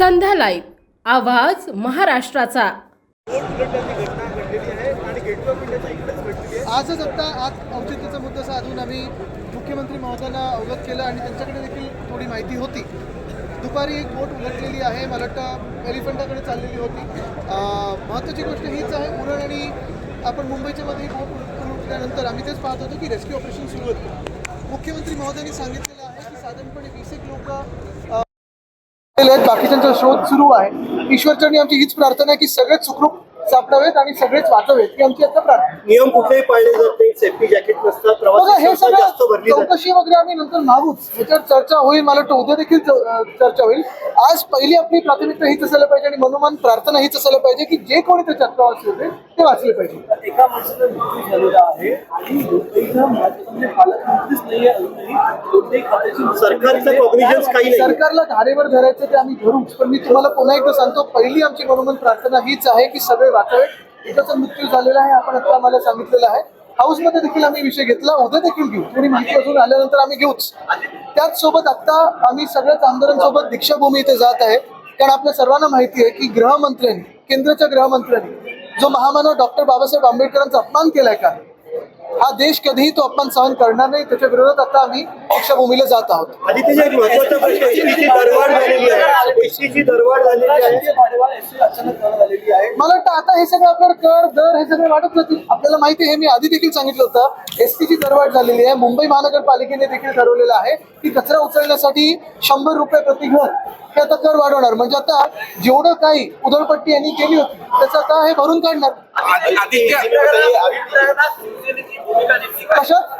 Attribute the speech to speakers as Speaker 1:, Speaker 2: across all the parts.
Speaker 1: संध्या live आवाज महाराष्ट्राचा.
Speaker 2: आजच आता आज औचित्याचा मुद्दा साधून आम्ही मुख्यमंत्री महोदयांना अवगत केलं आणि त्यांच्याकडे देखील थोडी माहिती होती. दुपारी एक बोट उलटलेली आहे मला वाटतं एलिफंटाकडे चाललेली होती. महत्त्वाची गोष्ट हीच आहे उरण आणि आपण मुंबईच्या मध्ये बोट उलटल्यानंतर आम्ही तेच पाहत होतो की रेस्क्यू ऑपरेशन सुरू होतं. मुख्यमंत्री महोदयांनी सांगितलेलं आहे की साधारणपणे वीस एक लोक बाकीच्यांचा शोध सुरू आहे. ईश्वरचरणी आमची हीच प्रार्थना आहे की सगळेच सुखरूप सापडावेत आणि सगळेच वाचावेत ही आमची आता प्रार्थना.
Speaker 3: नियम कुठेही पाळले जात नाही सेफ्टी जॅकेट नसतात
Speaker 2: बघा
Speaker 3: प्रवासी
Speaker 2: हे
Speaker 3: जास्त
Speaker 2: सगळं
Speaker 3: भरली जाते.
Speaker 2: चौकशी वगैरे आम्ही नंतर मागूच. ह्याच्यावर चर्चा होईल मला वाटतं उद्या देखील च- अं, चर्चा होईल. आज पहिली आपली प्राथमिकता हीच असायला पाहिजे आणि मनोमान प्रार्थना हीच असायला पाहिजे की जे कोणी त्याच्यात प्रवासी होते ते वाचले पाहिजे.
Speaker 4: एका माणसाचा मृत्यू झालेला आहे आणि मुंबईचा म्हणजे पालकमंत्रीच नाहीये अजूनही. कोणत्याही खात्याची
Speaker 3: सरकारचं कॉग्निजन्स काही नाही.
Speaker 2: सरकारला धारेवर धरायचं ते आम्ही धरूच पण मी तुम्हाला पुन्हा एकदा सांगतो पहिली आमची मनोमन प्रार्थना हीच आहे की सगळे वाचावे एकाचा मृत्यू झालेला आहे आपण आता आम्हाला सांगितलेलं आहे. हाऊसमध्ये देखील आम्ही विषय घेतला उद्या देखील घेऊ. थोडी माहिती अजून आल्यानंतर आम्ही घेऊच. त्याच सोबत आता आम्ही सगळ्याच आमदारांसोबत दीक्षाभूमी इथे जात आहे. कारण आपल्या सर्वांना माहिती आहे की गृहमंत्र्यांनी केंद्राच्या गृहमंत्र्यांनी जो महामानव डॉक्टर बाबासाहेब आंबेडकरांचा अपमान केलाय का? हा देश कधीही तो अपमान सहन करणार नाही. त्याच्या विरोधात आता आम्ही दीक्षाभूमीला जात आहोत.
Speaker 3: एसटीची दरवाढ झालेली आहे. एसटीची
Speaker 4: भाडेवाढ एसटी अचानक
Speaker 2: मला वाटतं आता हे सगळं आपल्याला कर दर हे सगळे वाढत जातील. आपल्याला माहिती आहे हे मी आधी देखील सांगितलं होतं. एस ची दरवाढ झालेली आहे. मुंबई महानगरपालिकेने देखील ठरवलेलं आहे की कचरा उचलण्यासाठी शंभर रुपये प्रति घर हे आता कर वाढवणार. म्हणजे आता जेवढं काही उधळपट्टी यांनी केली होती त्याचं आता हे भरून काढणार. कशात?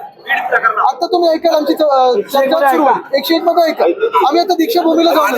Speaker 2: तुम्ही ऐकाल आमची चर्चा सुरू एकशे एक मध्ये ऐकाल आम्ही आता दीक्षाभूमीला जाऊन